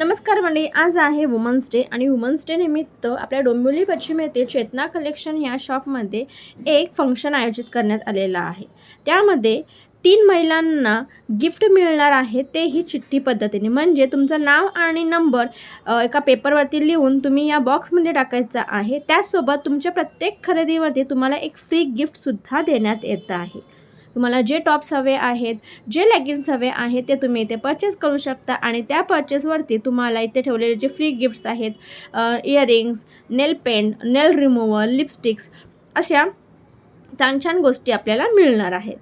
नमस्कार मंडळी आज आहे वुमन्स डे आणि वुमन्स डे निमित्त आपल्या डोंबिवली पश्चिम येथील चेतना कलेक्शन या शॉपमध्ये एक फंक्शन आयोजित करण्यात आलेलं आहे. त्यामध्ये तीन महिलांना गिफ्ट मिळणार आहे तेही चिठ्ठी पद्धतीने. म्हणजे तुमचं नाव आणि नंबर एका पेपरवरती लिहून तुम्ही या बॉक्समध्ये टाकायचा आहे. त्याचसोबत तुमच्या प्रत्येक खरेदीवरती तुम्हाला एक फ्री गिफ्टसुद्धा देण्यात येत आहे. तुम्हाला जे टॉप्स हवे आहेत जे लेगिन्स हवे आहेत ते तुम्ही इथे परचेस करू शकता आणि त्या परचेसवरती तुम्हाला इथे ठेवलेले जे फ्री गिफ्ट्स आहेत earrings nail paint nail remover lipsticks अशा छान छान गोष्टी आपल्याला मिळणार आहेत.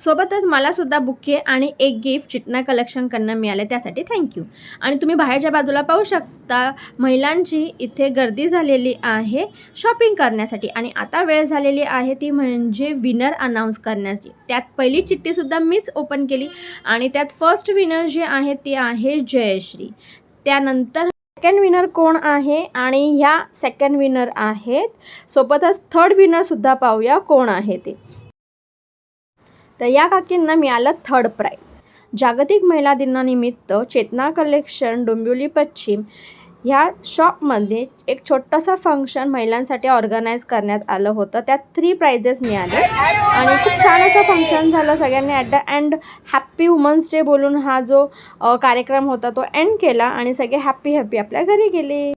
सोबतच मला सुद्धा बुके आणि एक गिफ्ट चिटना कलेक्शनकडनं मिळाले त्यासाठी थँक्यू आणि तुम्ही बाहेरच्या बाजूला पाहू शकता महिलांची इथे गर्दी झालेली आहे शॉपिंग करण्यासाठी. आणि आता वेळ झालेली आहे ती म्हणजे विनर अनाऊन्स करण्याची. त्यात पहिली चिठ्ठीसुद्धा मीच ओपन केली आणि त्यात फर्स्ट विनर जे आहे ते आहे जयश्री. त्यानंतर सेकंड विनर कोण आहे आणि ह्या सेकंड विनर आहेत. सोबतच थर्ड विनरसुद्धा पाहूया कोण आहे ते. तर या काकींना मिळालं थर्ड प्राईज जागतिक महिला दिनानिमित्त चेतना कलेक्शन डोंबिवली पश्चिम ह्या शॉपमध्ये एक छोटंसं फंक्शन महिलांसाठी ऑर्गनाईज करण्यात आलं होतं. त्यात थ्री प्राइजेस मिळाले. आणि खूप छान असं फंक्शन झालं सगळ्यांनी. At the end happy women's day बोलून हा जो कार्यक्रम होता तो एंड केला आणि सगळे हॅप्पी हॅप्पी आपल्या घरी गेले.